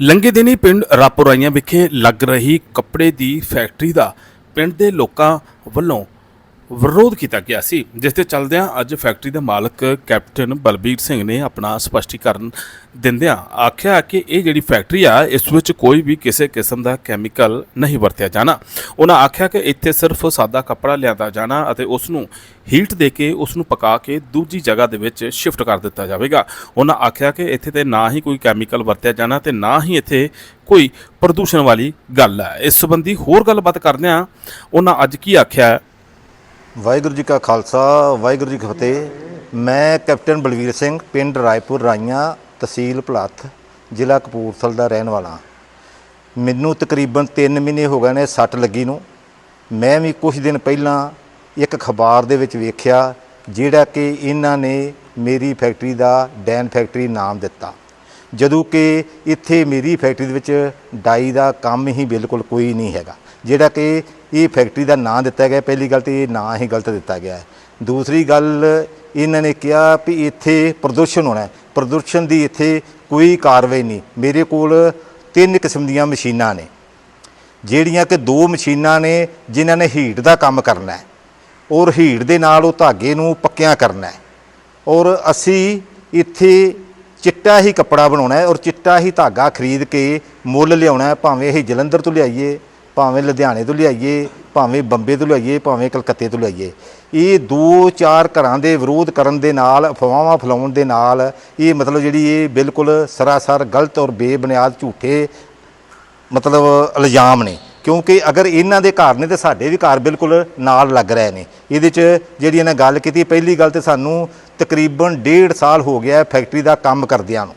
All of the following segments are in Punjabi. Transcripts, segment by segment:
ਲੰਗੇ ਦਿਨੀ ਪਿੰਡ ਰਾਪੋਰਾਈਆਂ ਵਿਖੇ ਲੱਗ ਰਹੀ ਕੱਪੜੇ ਦੀ ਫੈਕਟਰੀ ਦਾ ਪਿੰਡ ਦੇ ਲੋਕਾਂ ਵੱਲੋਂ ਵਿਰੋਧ ਕੀਤਾ ਗਿਆ ਸੀ, ਜਿਸ ਦੇ ਚੱਲਦਿਆਂ ਅੱਜ ਫੈਕਟਰੀ ਦੇ ਮਾਲਕ ਕੈਪਟਨ ਬਲਬੀਰ ਸਿੰਘ ਨੇ ਆਪਣਾ ਸਪਸ਼ਟੀਕਰਨ ਦਿੰਦਿਆਂ ਆਖਿਆ ਕਿ ਇਹ ਜਿਹੜੀ ਫੈਕਟਰੀ ਆ, ਇਸ ਵਿੱਚ ਕੋਈ ਵੀ ਕਿਸੇ ਕਿਸਮ ਦਾ ਕੈਮੀਕਲ ਨਹੀਂ ਵਰਤਿਆ ਜਾਣਾ। ਉਹਨਾਂ ਆਖਿਆ ਕਿ ਇੱਥੇ ਸਿਰਫ ਸਾਦਾ ਕੱਪੜਾ ਲਿਆਂਦਾ ਜਾਣਾ ਅਤੇ ਉਸ ਨੂੰ ਹੀਟ ਦੇ ਕੇ ਉਸ ਨੂੰ ਪਕਾ ਕੇ ਦੂਜੀ ਜਗ੍ਹਾ ਦੇ ਵਿੱਚ ਸ਼ਿਫਟ ਕਰ ਦਿੱਤਾ ਜਾਵੇਗਾ। ਉਹਨਾਂ ਆਖਿਆ ਕਿ ਇੱਥੇ ਤੇ ਨਾ ਹੀ ਕੋਈ ਕੈਮੀਕਲ ਵਰਤਿਆ ਜਾਣਾ ਤੇ ਨਾ ਹੀ ਇੱਥੇ ਕੋਈ ਪ੍ਰਦੂਸ਼ਣ ਵਾਲੀ ਗੱਲ ਹੈ ਇਸ ਸੰਬੰਧੀ ਹੋਰ ਗੱਲਬਾਤ ਕਰਦਿਆਂ ਉਹਨਾਂ ਅੱਜ ਕੀ ਆਖਿਆ ਵਾਹਿਗੁਰੂ ਜੀ ਕਾ ਖਾਲਸਾ, ਵਾਹਿਗੁਰੂ ਜੀ ਕੀ ਫਤਿਹ। ਮੈਂ ਕੈਪਟਨ ਬਲਵੀਰ ਸਿੰਘ, ਪਿੰਡ ਰਾਏਪੁਰ ਰਾਈਆਂ, ਤਹਿਸੀਲ ਭਲੱਥ, ਜ਼ਿਲ੍ਹਾ ਕਪੂਰਥਲ ਦਾ ਰਹਿਣ ਵਾਲਾ ਹਾਂ। ਮੈਨੂੰ ਤਕਰੀਬਨ 3 ਮਹੀਨੇ ਹੋ ਗਏ ਨੇ ਸੱਟ ਲੱਗੀ ਨੂੰ। ਮੈਂ ਵੀ ਕੁਝ ਦਿਨ ਪਹਿਲਾਂ ਇੱਕ ਅਖਬਾਰ ਦੇ ਵਿੱਚ ਵੇਖਿਆ, ਜਿਹੜਾ ਕਿ ਇਹਨਾਂ ਨੇ ਮੇਰੀ ਫੈਕਟਰੀ ਦਾ ਡੈਨ ਫੈਕਟਰੀ ਨਾਮ ਦਿੱਤਾ। ਜਦੋਂ ਕਿ ਇੱਥੇ ਮੇਰੀ ਫੈਕਟਰੀ ਦੇ ਵਿੱਚ ਡਾਈ ਦਾ ਕੰਮ ਹੀ ਬਿਲਕੁਲ ਕੋਈ ਨਹੀਂ ਹੈਗਾ। ਜਿਹੜਾ ਕਿ ਇਹ ਫੈਕਟਰੀ ਦਾ ਨਾਂ ਦਿੱਤਾ ਗਿਆ, ਪਹਿਲੀ ਗੱਲ ਤੇ ਇਹ ਨਾਂ ਹੀ ਗਲਤ ਦਿੱਤਾ ਗਿਆ ਹੈ। ਦੂਸਰੀ ਗੱਲ, ਇਹਨਾਂ ਨੇ ਕਿਹਾ ਵੀ ਇੱਥੇ ਪ੍ਰਦੂਸ਼ਣ ਹੋਣਾ ਹੈ। ਪ੍ਰਦੂਸ਼ਣ ਦੀ ਇੱਥੇ ਕੋਈ ਕਾਰਵਾਈ ਨਹੀਂ। ਮੇਰੇ ਕੋਲ ਤਿੰਨ ਕਿਸਮ ਦੀਆਂ ਮਸ਼ੀਨਾਂ ਨੇ, ਜਿਹੜੀਆਂ ਕਿ ਦੋ ਮਸ਼ੀਨਾਂ ਨੇ ਜਿਨ੍ਹਾਂ ਨੇ ਹੀਟ ਦਾ ਕੰਮ ਕਰਨਾ ਹੈ। ਔਰ ਹੀਟ ਦੇ ਨਾਲ ਉਹ ਧਾਗੇ ਨੂੰ ਪੱਕਿਆਂ ਕਰਨਾ ਹੈ। ਔਰ ਅਸੀਂ ਇੱਥੇ ਚਿੱਟਾ ਹੀ ਕੱਪੜਾ ਬਣਾਉਣਾ ਹੈ ਔਰ ਚਿੱਟਾ ਹੀ ਧਾਗਾ ਖਰੀਦ ਕੇ ਮੁੱਲ ਲਿਆਉਣਾ ਹੈ, ਭਾਵੇਂ ਇਹ ਜਲੰਧਰ ਤੋਂ ਲਿਆਈਏ ਭਾਵੇਂ ਲੁਧਿਆਣੇ ਤੋਂ ਲਿਆਈਏ, ਭਾਵੇਂ ਬੰਬੇ ਤੋਂ ਲਿਆਈਏ, ਭਾਵੇਂ ਕਲਕੱਤੇ ਤੋਂ ਲਿਆਈਏ। ਇਹ ਦੋ ਚਾਰ ਘਰਾਂ ਦੇ ਵਿਰੋਧ ਕਰਨ ਦੇ ਨਾਲ, ਅਫਵਾਹਾਂ ਫੈਲਾਉਣ ਦੇ ਨਾਲ, ਇਹ ਮਤਲਬ ਜਿਹੜੀ ਇਹ ਬਿਲਕੁਲ ਸਰਾਸਰ ਗਲਤ ਔਰ ਬੇਬੁਨਿਆਦ ਝੂਠੇ ਮਤਲਬ ਇਲਜ਼ਾਮ ਨੇ। ਕਿਉਂਕਿ ਅਗਰ ਇਹਨਾਂ ਦੇ ਘਰ ਨੇ ਤੇ ਸਾਡੇ ਵੀ ਘਰ ਬਿਲਕੁਲ ਨਾਲ ਲੱਗ ਰਹੇ ਨੇ। ਇਹਦੇ 'ਚ ਜਿਹੜੀ ਇਹਨਾਂ ਗੱਲ ਕੀਤੀ, ਪਹਿਲੀ ਗੱਲ ਤੇ ਸਾਨੂੰ ਤਕਰੀਬਨ ਡੇਢ ਸਾਲ ਹੋ ਗਿਆ ਫੈਕਟਰੀ ਦਾ ਕੰਮ ਕਰਦਿਆਂ ਨੂੰ।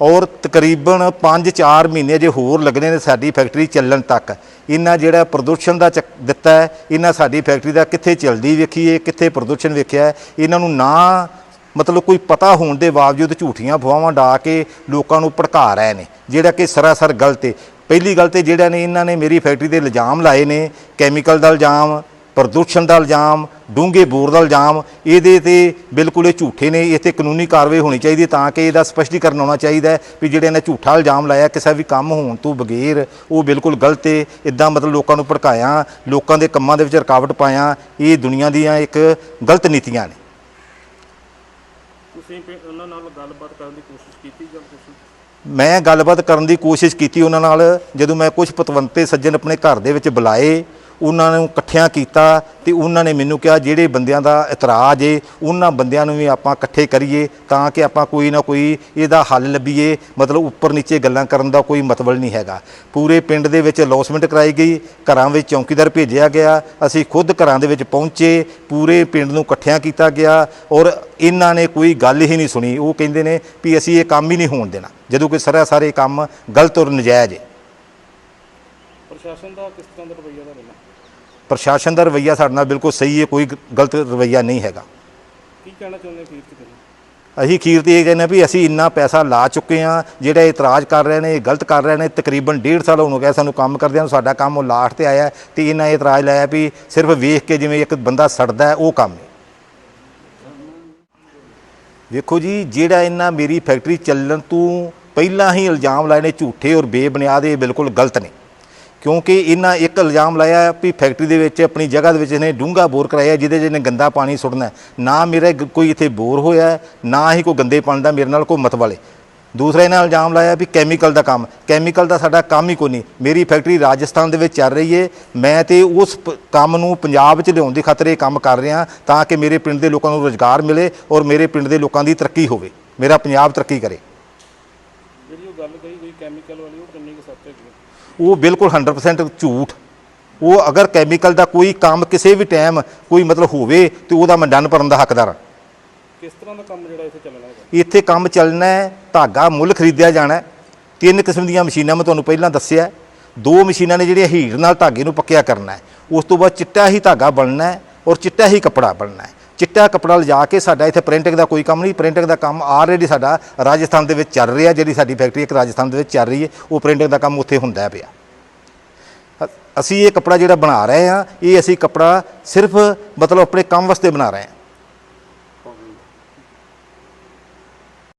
ਔਰ ਤਕਰੀਬਨ 5-4 ਮਹੀਨੇ ਜੇ ਹੋਰ ਲੱਗਣੇ ਨੇ ਸਾਡੀ ਫੈਕਟਰੀ ਚੱਲਣ ਤੱਕ। ਇਹਨਾਂ ਜਿਹੜਾ ਪ੍ਰਦੂਸ਼ਣ ਦਾ ਚੱਕ- ਦਿੱਤਾ ਹੈ, ਇਹਨਾਂ ਸਾਡੀ ਫੈਕਟਰੀ ਦਾ ਕਿੱਥੇ ਚੱਲਦੀ ਵੇਖੀਏ, ਕਿੱਥੇ ਪ੍ਰਦੂਸ਼ਣ ਵੇਖਿਆ ਇਹਨਾਂ ਨੂੰ ਨਾ ਮਤਲਬ ਕੋਈ ਪਤਾ ਹੋਣ ਦੇ ਬਾਵਜੂਦ ਝੂਠੀਆਂ ਫਵਾਵਾਂ ਡਾ ਕੇ ਲੋਕਾਂ ਨੂੰ ਭੜਕਾ ਰਹੇ ਨੇ, ਜਿਹੜਾ ਕਿ ਸਰਾਸਰ ਗਲਤ ਹੈ ਪਹਿਲੀ ਗੱਲ ਤੇ ਜਿਹੜਾ ਨੇ ਇਹਨਾਂ ਨੇ ਮੇਰੀ ਫੈਕਟਰੀ ਦੇ ਇਲਜ਼ਾਮ ਲਾਏ ਨੇ, ਕੈਮੀਕਲ ਦਾ ਇਲਜ਼ਾਮ, ਪ੍ਰਦੂਸ਼ਣ ਦਾ ਇਲਜ਼ਾਮ ਡੂੰਘੇ ਬੋਰ ਦਾ ਇਲਜ਼ਾਮ ਇਹਦੇ ਤੇ ਬਿਲਕੁਲ ਇਹ ਝੂਠੇ ਨੇ ਇੱਥੇ ਕਾਨੂੰਨੀ ਕਾਰਵਾਈ ਹੋਣੀ ਚਾਹੀਦੀ ਹੈ ਤਾਂ ਕਿ ਇਹਦਾ ਸਪਸ਼ਟੀਕਰਨ ਹੋਣਾ ਚਾਹੀਦਾ ਹੈ ਵੀ ਜਿਹੜੇ ਨੇ ਝੂਠਾ ਇਲਜ਼ਾਮ ਲਾਇਆ ਕਿਸੇ ਵੀ ਕੰਮ ਹੋਣ ਤੋਂ ਬਗੈਰ ਉਹ ਬਿਲਕੁਲ ਗਲਤ ਹੈ। ਇਦਾਂ ਮਤਲਬ ਲੋਕਾਂ ਨੂੰ ਭੜਕਾਇਆ ਲੋਕਾਂ ਦੇ ਕੰਮਾਂ ਦੇ ਵਿੱਚ ਰੁਕਾਵਟ ਪਾਇਆ ਇਹ ਦੁਨੀਆ ਦੀਆਂ ਇੱਕ ਗਲਤ ਨੀਤੀਆਂ ਨੇ। ਤੁਸੀਂ ਫਿਰ ਉਹਨਾਂ ਨਾਲ ਗੱਲਬਾਤ ਕਰਨ ਦੀ ਕੋਸ਼ਿਸ਼ ਕੀਤੀ ਜਾਂ ਤੁਸੀਂ ਮੈਂ ਗੱਲਬਾਤ ਕਰਨ ਦੀ ਕੋਸ਼ਿਸ਼ ਕੀਤੀ ਉਹਨਾਂ ਨਾਲ ਜਦੋਂ ਮੈਂ ਕੁਝ ਪਤਵੰਤੇ ਸੱਜਣ ਆਪਣੇ ਘਰ ਦੇ ਵਿੱਚ ਬੁਲਾਏ ਉਹਨਾਂ ਨੂੰ ਇਕੱਠਿਆਂ ਕੀਤਾ ਤੇ ਉਹਨਾਂ ਨੇ ਮੈਨੂੰ ਕਿਹਾ, ਜਿਹੜੇ ਬੰਦਿਆਂ ਦਾ ਇਤਰਾਜ਼ ਏ, ਉਹਨਾਂ ਬੰਦਿਆਂ ਨੂੰ ਵੀ ਆਪਾਂ ਇਕੱਠੇ ਕਰੀਏ ਤਾਂ ਕਿ ਆਪਾਂ ਕੋਈ ਨਾ ਕੋਈ ਇਹਦਾ ਹੱਲ ਲੱਭੀਏ। ਮਤਲਬ ਉੱਪਰ ਨੀਚੇ ਗੱਲਾਂ ਕਰਨ ਦਾ ਕੋਈ ਮਤਲਬ ਨਹੀਂ ਹੈਗਾ। ਪੂਰੇ ਪਿੰਡ ਦੇ ਵਿੱਚ ਅਲੌਸਮੈਂਟ ਕਰਾਈ ਗਈ, ਘਰਾਂ ਵਿੱਚ ਚੌਕੀਦਾਰ ਭੇਜਿਆ ਗਿਆ, ਅਸੀਂ ਖੁਦ ਘਰਾਂ ਦੇ ਵਿੱਚ ਪਹੁੰਚੇ, ਪੂਰੇ ਪਿੰਡ ਨੂੰ ਇਕੱਠਿਆਂ ਕੀਤਾ ਗਿਆ ਔਰ ਇਹਨਾਂ ਨੇ ਕੋਈ ਗੱਲ ਹੀ ਨਹੀਂ ਸੁਣੀ। ਉਹ ਕਹਿੰਦੇ ਨੇ ਵੀ ਅਸੀਂ ਇਹ ਕੰਮ ਹੀ ਨਹੀਂ ਹੋਣ ਦੇਣਾ, ਜਦੋਂ ਕਿ ਸਾਰਾ ਸਾਰੇ ਕੰਮ ਗਲਤ ਔਰ ਨਜਾਇਜ਼ ਹੈ ਪ੍ਰਸ਼ਾਸਨ ਦਾ ਕਿਸ ਤਰ੍ਹਾਂ ਦਾ ਰਵੱਈਆ ਦਾ ਪ੍ਰਸ਼ਾਸਨ ਦਾ ਰਵੱਈਆ ਸਾਡੇ ਨਾਲ ਬਿਲਕੁਲ ਸਹੀ ਹੈ ਕੋਈ ਗਲਤ ਰਵੱਈਆ ਨਹੀਂ ਹੈਗਾ। ਕੀ ਕਹਿਣਾ ਚਾਹੁੰਦੇ ਹੋ ਕੀਰਤ ਕਰੀ ਅਸੀਂ ਅਖੀਰ ਤੇ ਇਹ ਕਹਿੰਦੇ ਵੀ ਅਸੀਂ ਇੰਨਾ ਪੈਸਾ ਲਾ ਚੁੱਕੇ ਹਾਂ ਜਿਹੜਾ ਇਤਰਾਜ਼ ਕਰ ਰਹੇ ਨੇ ਇਹ ਗਲਤ ਕਰ ਰਹੇ ਨੇ ਤਕਰੀਬਨ ਡੇਢ ਸਾਲ ਹੋਣ ਗਿਆ ਸਾਨੂੰ ਕੰਮ ਕਰਦਿਆਂ ਨੂੰ ਸਾਡਾ ਕੰਮ ਉਹ ਲਾਸਟ ਤੇ ਆਇਆ ਤੇ ਇਹਨਾਂ ਇਹ ਇਤਰਾਜ਼ ਲਾਇਆ ਵੀ ਸਿਰਫ ਵੇਖ ਕੇ ਜਿਵੇਂ ਇੱਕ ਬੰਦਾ ਸੜਦਾ ਉਹ ਕੰਮ ਹੈ ਵੇਖੋ ਜੀ ਜਿਹੜਾ ਇਹਨਾਂ ਮੇਰੀ ਫੈਕਟਰੀ ਚੱਲਣ ਤੋਂ ਪਹਿਲਾਂ ਹੀ ਇਲਜ਼ਾਮ ਲਾਏ ਨੇ ਝੂਠੇ ਔਰ ਬੇਬੁਨਿਆਦ ਇਹ ਬਿਲਕੁਲ ਗਲਤ ਨੇ। ਕਿਉਂਕਿ ਇਹਨਾਂ ਇੱਕ ਇਲਜ਼ਾਮ ਲਾਇਆ ਵੀ ਫੈਕਟਰੀ ਦੇ ਵਿੱਚ, ਆਪਣੀ ਜਗ੍ਹਾ ਦੇ ਵਿੱਚ ਇਹਨੇ ਡੂੰਘਾ ਬੋਰ ਕਰਾਇਆ ਜਿਹਦੇ 'ਚ ਇਹਨੇ ਗੰਦਾ ਪਾਣੀ ਸੁੱਟਣਾ ਨਾ ਮੇਰੇ ਕੋਈ ਇੱਥੇ ਬੋਰ ਹੋਇਆ ਨਾ ਹੀ ਕੋਈ ਗੰਦੇ ਪਾਣੀ ਦਾ ਮੇਰੇ ਨਾਲ ਕੋਈ ਮਤ ਵਾਲੇ। ਦੂਸਰਾ ਇਹਨਾਂ ਇਲਜ਼ਾਮ ਲਾਇਆ ਵੀ ਕੈਮੀਕਲ ਦਾ ਕੰਮ ਕੈਮੀਕਲ ਦਾ ਸਾਡਾ ਕੰਮ ਹੀ ਕੋਈ ਨਹੀਂ। ਮੇਰੀ ਫੈਕਟਰੀ ਰਾਜਸਥਾਨ ਦੇ ਵਿੱਚ ਚੱਲ ਰਹੀ ਹੈ। ਮੈਂ ਤੇ ਉਸ ਕੰਮ ਨੂੰ ਪੰਜਾਬ 'ਚ ਲਿਆਉਣ ਦੀ ਖਾਤਰ ਇਹ ਕੰਮ ਕਰ ਰਿਹਾ ਤਾਂ ਕਿ ਮੇਰੇ ਪਿੰਡ ਦੇ ਲੋਕਾਂ ਨੂੰ ਰੋਜ਼ਗਾਰ ਮਿਲੇ ਔਰ ਮੇਰੇ ਪਿੰਡ ਦੇ ਲੋਕਾਂ ਦੀ ਤਰੱਕੀ ਹੋਵੇ। ਮੇਰਾ ਪੰਜਾਬ ਤਰੱਕੀ ਕਰੇ। ਜਿਹੜੀ ਉਹ ਗੱਲ ਕਹੀ ਗਈ ਕੈਮੀਕਲ ਵਾਲੀ, ਉਹ ਕਿੰਨੀ ਉਹ ਬਿਲਕੁਲ 100% ਝੂਠ। ਉਹ ਅਗਰ ਕੈਮੀਕਲ ਦਾ ਕੋਈ ਕੰਮ ਕਿਸੇ ਵੀ ਟਾਈਮ ਕੋਈ ਮਤਲਬ ਹੋਵੇ ਤੇ ਉਹਦਾ ਮੈਂ ਡਨ ਭਰਨ ਦਾ ਹੱਕਦਾਰ ਹਾਂ। ਕਿਸ ਤਰ੍ਹਾਂ ਦਾ ਕੰਮ ਜਿਹੜਾ ਇੱਥੇ ਚੱਲਣਾ ਹੈਗਾ? ਇੱਥੇ ਕੰਮ ਚੱਲਣਾ ਹੈ ਧਾਗਾ ਮੁੱਲ ਖਰੀਦਿਆ ਜਾਣਾ ਹੈ। ਤਿੰਨ ਕਿਸਮ ਦੀਆਂ ਮਸ਼ੀਨਾਂ ਮੈਂ ਤੁਹਾਨੂੰ ਪਹਿਲਾਂ ਦੱਸਿਆ ਦੋ ਮਸ਼ੀਨਾਂ ਨੇ ਜਿਹੜੀਆਂ ਹੀਟ ਨਾਲ ਧਾਗੇ ਨੂੰ ਪੱਕਿਆ ਕਰਨਾ ਹੈ। ਉਸ ਤੋਂ ਬਾਅਦ ਚਿੱਟਾ ਹੀ ਧਾਗਾ ਬਣਨਾ ਹੈ ਔਰ ਚਿੱਟਾ ਹੀ ਕੱਪੜਾ ਬਣਨਾ ਹੈ। ਚਿੱਟਾ ਕੱਪੜਾ ਲਿਜਾ ਕੇ ਸਾਡਾ ਇੱਥੇ ਪ੍ਰਿੰਟਿੰਗ ਦਾ ਕੋਈ ਕੰਮ ਨਹੀਂ ਪ੍ਰਿੰਟਿੰਗ ਦਾ ਕੰਮ ਆਲਰੇਡੀ ਸਾਡਾ ਰਾਜਸਥਾਨ ਦੇ ਵਿੱਚ ਚੱਲ ਰਿਹਾ, ਜਿਹੜੀ ਸਾਡੀ ਫੈਕਟਰੀ ਇੱਕ ਰਾਜਸਥਾਨ ਦੇ ਵਿੱਚ ਚੱਲ ਰਹੀ ਹੈ, ਉਹ ਪ੍ਰਿੰਟਿੰਗ ਦਾ ਕੰਮ ਉੱਥੇ ਹੁੰਦਾ ਪਿਆ। ਅਸੀਂ ਇਹ ਕੱਪੜਾ ਜਿਹੜਾ ਬਣਾ ਰਹੇ ਹਾਂ, ਇਹ ਅਸੀਂ ਕੱਪੜਾ ਸਿਰਫ ਮਤਲਬ ਆਪਣੇ ਕੰਮ ਵਾਸਤੇ ਬਣਾ ਰਹੇ ਹਾਂ।